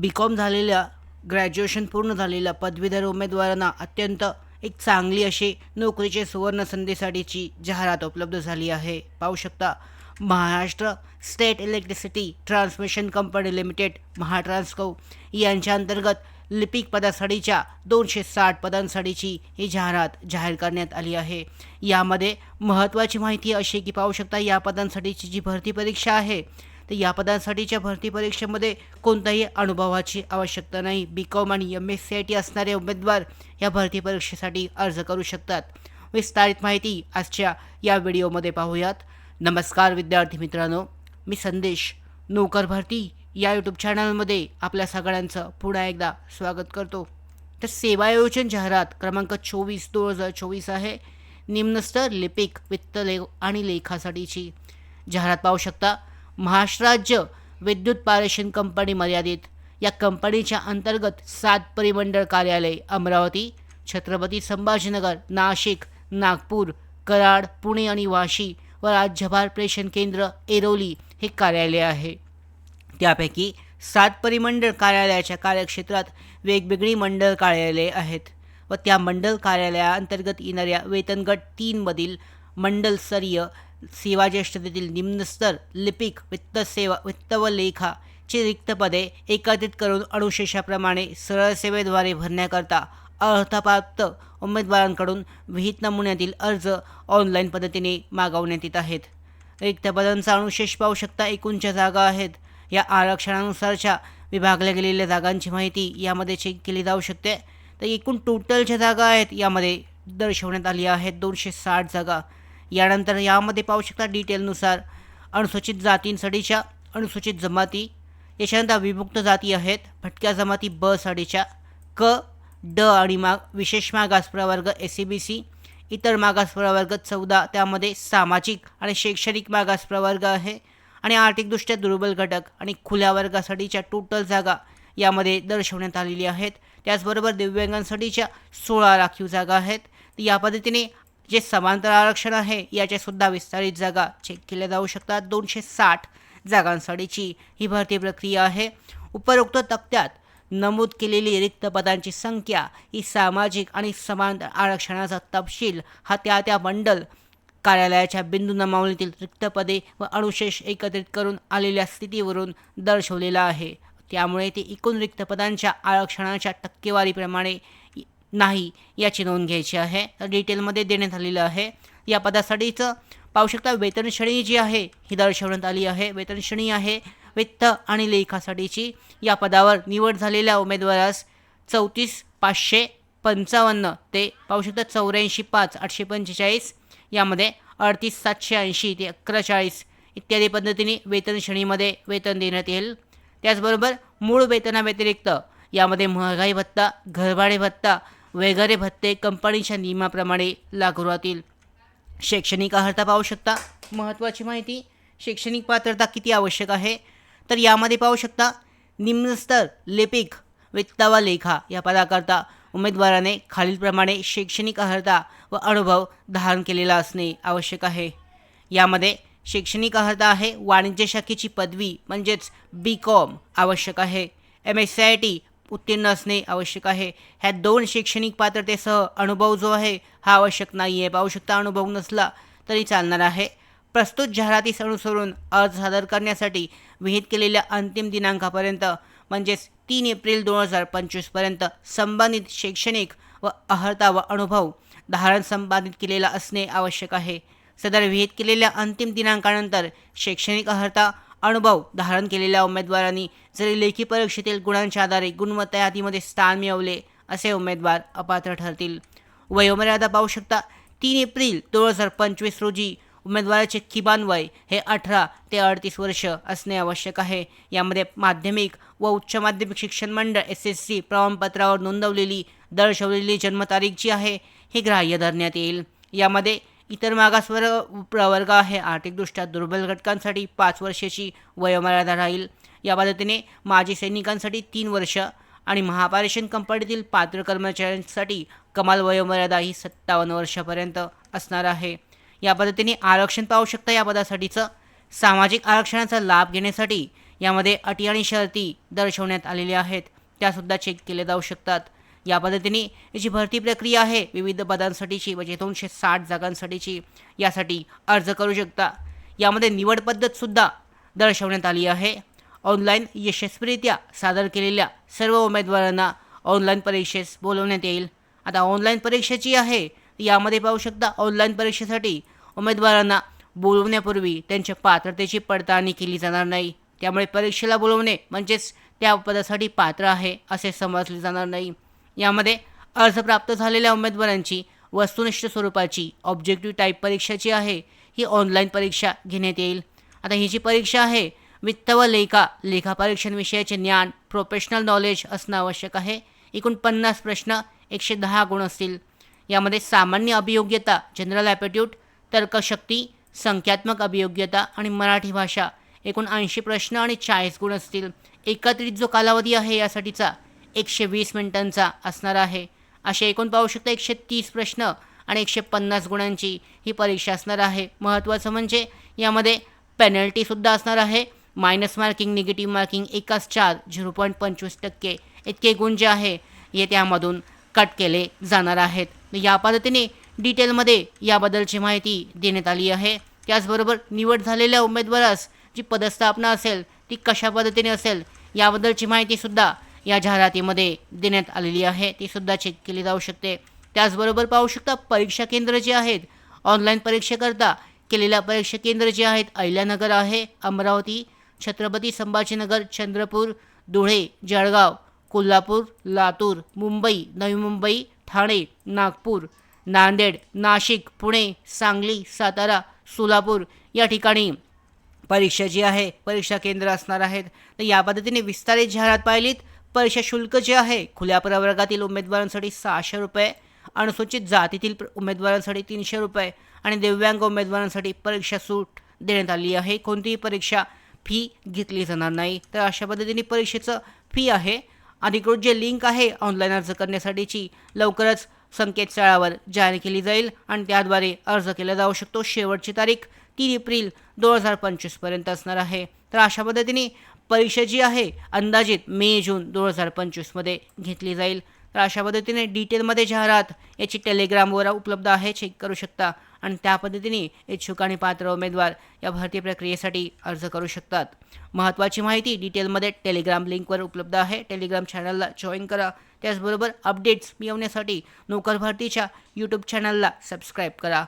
बी com झालेल्या graduation पूर्ण झालेल्या पदवीधर उमेदवारांना अत्यंत एक चांगली अशी नोकरीचे सुवर्ण संधीसाठीची जाहिरात उपलब्ध झाली आहे. पाहू शकता Maharashtra state electricity transmission company limited Mahatransco यांच्या अंतर्गत लिपिक पदासाठीच्या दोनशे साठ पदांसाठीची ही जाहिरात जाहीर करण्यात आली आहे. यामध्ये महत्त्वाची माहिती अशी की पाहू शकता या पदांसाठीची जी भरती परीक्षा आहे तर या पदांसाठीच्या भरती परीक्षेमध्ये कोणत्याही अनुभवाची आवश्यकता नाही. बी कॉम आणि M S C I T असणारे उमेदवार या भरती परीक्षेसाठी अर्ज करू शकतात. विस्तारित माहिती आजच्या या व्हिडिओमध्ये पाहूयात. नमस्कार विद्यार्थी मित्रांनो. मी संदेश. नोकर भरती या यूट्यूब चॅनलमध्ये आपल्या सगळ्यांचं पुन्हा एकदा स्वागत करतो. तर सेवायोजन जाहिरात क्रमांक चोवीस दोन हजार चोवीस आहे. निम्नस्तर लिपिक वित्त ले आणि लेखासाठीची जाहिरात पाहू शकता. महाराष्ट्राज्य विद्युत पारेषण कंपनी मर्यादित. या कंपनीच्या अंतर्गत सात परिमंडळ कार्यालय अमरावती छत्रपती संभाजीनगर नाशिक नागपूर कराड पुणे आणि वाशी व राज्यभार प्रेषण केंद्र एरोली हे कार्यालय आहे. त्यापैकी सात परिमंडळ कार्यालयाच्या कार्यक्षेत्रात वेगवेगळी मंडळ कार्यालये आहेत व त्या मंडल कार्यालयाअंतर्गत येणाऱ्या वेतनगट तीनमधील मंडलस्तरीय सेवाज्येष्ठतेतील निम्नस्तर लिपिक वित्त सेवा वित्त व लेखाची रिक्त पदे एकत्रित करून अनुशेषाप्रमाणे सरळ सेवेद्वारे भरण्याकरता अर्थप्राप्त उमेदवारांकडून विहित नमुन्यातील अर्ज ऑनलाईन पद्धतीने मागवण्यात येत आहेत. रिक्त पदांचा अनुशेष पाहू शकता एकूणच्या जागा आहेत. या आरक्षणानुसारच्या विभागल्या गेलेल्या जागांची माहिती यामध्ये चेक केली जाऊ शकते. तर एकूण टोटल ज्या जागा आहेत यामध्ये दर्शवण्यात आली आहेत दोनशे साठ जागा. यानंतर यामध्ये पाहू शकता डिटेलनुसार अनुसूचित जातींसाठीच्या अनुसूचित जमाती याच्यानंतर विमुक्त जाती आहेत भटक्या जमाती ब साडीच्या क ड आणि माग विशेष मागास प्रवर्ग एस सी बी सी इतर मागास प्रवर्ग चौदा त्यामध्ये सामाजिक आणि शैक्षणिक मागास प्रवर्ग आहे आणि आर्थिकदृष्ट्या दुर्बल घटक आणि खुल्या वर्गासाठीच्या टोटल जागा यामध्ये दर्शवण्यात आलेली आहेत. त्याचबरोबर दिव्यांगांसाठीच्या सोळा राखीव जागा आहेत. या पद्धतीने जे समांतर आरक्षण आहे याच्यासुद्धा विस्तारित जागा चेक केल्या जाऊ शकतात. दोनशे साठ जागांसाठीची ही भरती प्रक्रिया आहे. उपरोक्त तक्त्यात नमूद केलेली रिक्त पदांची संख्या ही सामाजिक आणि समांतर आरक्षणाचा तपशील हा त्या त्या मंडल कार्यालयाच्या बिंदू नमावलीतील रिक्त पदे व अनुशेष एकत्रित करून आलेल्या स्थितीवरून दर्शवलेला आहे. त्यामुळे ते एकूण रिक्त पदांच्या आरक्षणाच्या टक्केवारीप्रमाणे नाही याची नोंद घ्यायची आहे. डिटेलमध्ये देण्यात आलेलं आहे. या पदासाठीचं पाहू शकता वेतन श्रेणी जी आहे ही दर्शवण्यात आली आहे. वेतन श्रेणी आहे वित्त आणि लेखासाठीची. या पदावर निवड झालेल्या उमेदवारास चौतीस पाचशे पंचावन्न ते पाहू शकता चौऱ्याऐंशी पाच आठशे पंचेचाळीस यामध्ये अडतीस सातशे ऐंशी ते अकरा चाळीस इत्यादी पद्धतीने वेतन श्रेणीमध्ये वेतन देण्यात येईल. त्याचबरोबर मूळ वेतनाव्यतिरिक्त यामध्ये महागाई भत्ता घरभाडे भत्ता वगैरे भत्ते कंपनीच्या नियमाप्रमाणे लागू राहतील. शैक्षणिक अर्हता पाहू शकता. महत्त्वाची माहिती शैक्षणिक पात्रता किती आवश्यक आहे? तर यामध्ये पाहू शकता निम्नस्तर लिपिक वित्त व लेखा या पदाकरता उमेदवाराने खालीलप्रमाणे शैक्षणिक अर्हता व अनुभव धारण केलेला असणे आवश्यक आहे. यामध्ये शैक्षणिक अर्हता आहे वाणिज्य शाखेची पदवी म्हणजेच बी कॉम आवश्यक आहे. M S C I T उत्तीर्ण असणे आवश्यक आहे. ह्या दोन शैक्षणिक पात्रतेसह अनुभव जो आहे हा आवश्यक नाही आहे पाहू शकता अनुभव नसला तरी चालणार आहे. प्रस्तुत जाहिरातीस अनुसरून अर्ज सादर करण्यासाठी विहित केलेल्या अंतिम दिनांकापर्यंत म्हणजेच तीन एप्रिल दोन हजार पंचवीसपर्यंत संबंधित शैक्षणिक व अर्हता व अनुभव धारण संपादित केलेला असणे आवश्यक आहे. सदर विहित केलेल्या अंतिम दिनांकानंतर शैक्षणिक अर्हता अनुभव धारण केलेल्या उमेदवारांनी जरी लेखी परीक्षेतील गुणांच्या आधारे गुणवत्ता यादीमध्ये स्थान मिळवले असे उमेदवार अपात्र ठरतील. वयोमर्यादा पाहू शकता तीन एप्रिल दोन हजार पंचवीस रोजी उमेदवाराचे किमान वय हे अठरा ते अडतीस वर्ष असणे आवश्यक आहे. यामध्ये माध्यमिक व उच्च माध्यमिक शिक्षण मंडळ एस एस सी प्रमाणपत्रावर नोंदवलेली दर्शवलेली जन्मतारीख जी आहे हे ग्राह्य धरण्यात येईल. यामध्ये इतर मागासवर्ग प्रवर्ग आहे आर्थिकदृष्ट्या दुर्बल घटकांसाठी पाच वर्षाची वयोमर्यादा राहील. या पद्धतीने माजी सैनिकांसाठी तीन वर्ष आणि महापारेषण कंपनीतील पात्र कर्मचाऱ्यांसाठी कमाल वयोमर्यादा ही सत्तावन्न वर्षापर्यंत असणार आहे. या पद्धतीने आरक्षण पाहू शकता या पदासाठीचं. सामाजिक आरक्षणाचा लाभ घेण्यासाठी यामध्ये अटी आणि शर्ती दर्शवण्यात आलेल्या आहेत. त्यासुद्धा चेक केल्या जाऊ शकतात. या पद्धतीने जी भरती प्रक्रिया आहे विविध पदांसाठीची म्हणजे दोनशे साठ जागांसाठीची यासाठी अर्ज करू शकता. यामध्ये निवड पद्धतसुद्धा दर्शवण्यात आली आहे. ऑनलाईन यशस्वीरित्या सादर केलेल्या सर्व उमेदवारांना ऑनलाईन परीक्षेस बोलवण्यात येईल. आता ऑनलाईन परीक्षा जी आहे यामध्ये पाहू शकता ऑनलाईन परीक्षेसाठी उमेदवारांना बोलवण्यापूर्वी त्यांच्या पात्रतेची पडताळणी केली जाणार नाही. त्यामुळे परीक्षेला बोलवणे म्हणजेच त्या पदासाठी पात्र आहे असे समजले जाणार नाही. यामध्ये अर्ज प्राप्त झालेल्या उमेदवारांची वस्तुनिष्ठ स्वरूपाची ऑब्जेक्टिव्ह टाईप परीक्षा जी आहे. ही ऑनलाईन परीक्षा घेण्यात येईल. आता ही जी परीक्षा आहे वित्त व लेखा लेखापरीक्षांविषयाचे ज्ञान प्रोफेशनल नॉलेज असणं आवश्यक आहे. एकूण पन्नास प्रश्न एकशे दहा गुण असतील. यामध्ये सामान्य अभियोग्यता जनरल ॲप्टिट्यूड तर्कशक्ती संख्यात्मक अभियोग्यता आणि मराठी भाषा एकूण ऐंशी प्रश्न आणि चाळीस गुण असतील. एकत्रित जो कालावधी आहे यासाठीचा एकशे वीस मिनिटांचा असणार आहे. असे एकूण पाहू शकता एकशे तीस प्रश्न आणि एकशे पन्नास गुणांची ही परीक्षा असणार आहे. महत्त्वाचं म्हणजे यामध्ये पेनल्टीसुद्धा असणार आहे. मायनस मार्किंग निगेटिव्ह मार्किंग एकाच चार झिरो पॉईंट पंचवीस टक्के इतके गुण जे आहे हे त्यामधून कट केले जाणार आहेत. या पद्धतीने डिटेलमध्ये याबद्दलची माहिती देण्यात आली आहे. त्याचबरोबर निवड झालेल्या उमेदवारास जी पदस्थापना असेल ती कशा पद्धतीने असेल याबद्दलची माहितीसुद्धा या जाहिरातीमध्ये देण्यात आलेली आहे. ती सुद्धा चेक केली जाऊ शकते. त्याचबरोबर पाहू शकता परीक्षा केंद्र जे आहेत ऑनलाईन परीक्षेकरता केलेल्या परीक्षा केंद्र जे आहेत अहिल्यानगर आहे अमरावती छत्रपती संभाजीनगर चंद्रपूर धुळे जळगाव कोल्हापूर लातूर मुंबई नवी मुंबई ठाणे नागपूर नांदेड नाशिक पुणे सांगली सातारा सोलापूर या ठिकाणी परीक्षा जी आहे परीक्षा केंद्र असणार आहेत. तर या पद्धतीने विस्तारित जाहिरात पाहिलीत. शुल्क जे आहे खुल्या प्रवर्गातील उमेदवारांसाठी सहाशे रुपये अनुसूचित जातीतील उमेदवारांसाठी तीनशे रुपये आणि दिव्यांग उमेदवारांसाठी परीक्षा सूट देण्यात आली आहे. कोणतीही परीक्षा फी घेतली जाणार नाही. तर अशा पद्धतीने परीक्षेचं फी आहे. अधिकृत जे लिंक आहे ऑनलाईन अर्ज करण्यासाठीची लवकरच संकेतस्थळावर जारी केली जाईल आणि त्याद्वारे अर्ज केला जाऊ शकतो. शेवटची तारीख तीन एप्रिल दोन हजार पंचवीसपर्यंत असणार आहे. तर अशा पद्धतीने परीक्षा जी आहे अंदाजित मे जून दोन हजार पंचवीसमध्ये घेतली जाईल. तर अशा पद्धतीने डिटेलमध्ये जाहिरात याची टेलिग्रामवर उपलब्ध आहे चेक करू शकता. आणि त्या पद्धतीने इच्छुक आणि पात्र उमेदवार या भरती प्रक्रियेसाठी अर्ज करू शकतात. महत्त्वाची माहिती डिटेलमध्ये टेलिग्राम लिंकवर उपलब्ध आहे. टेलिग्राम चॅनलला जॉईन करा. त्याचबरोबर अपडेट्स मिळवण्यासाठी नोकर भरतीच्या यूट्यूब चॅनलला सबस्क्राईब करा.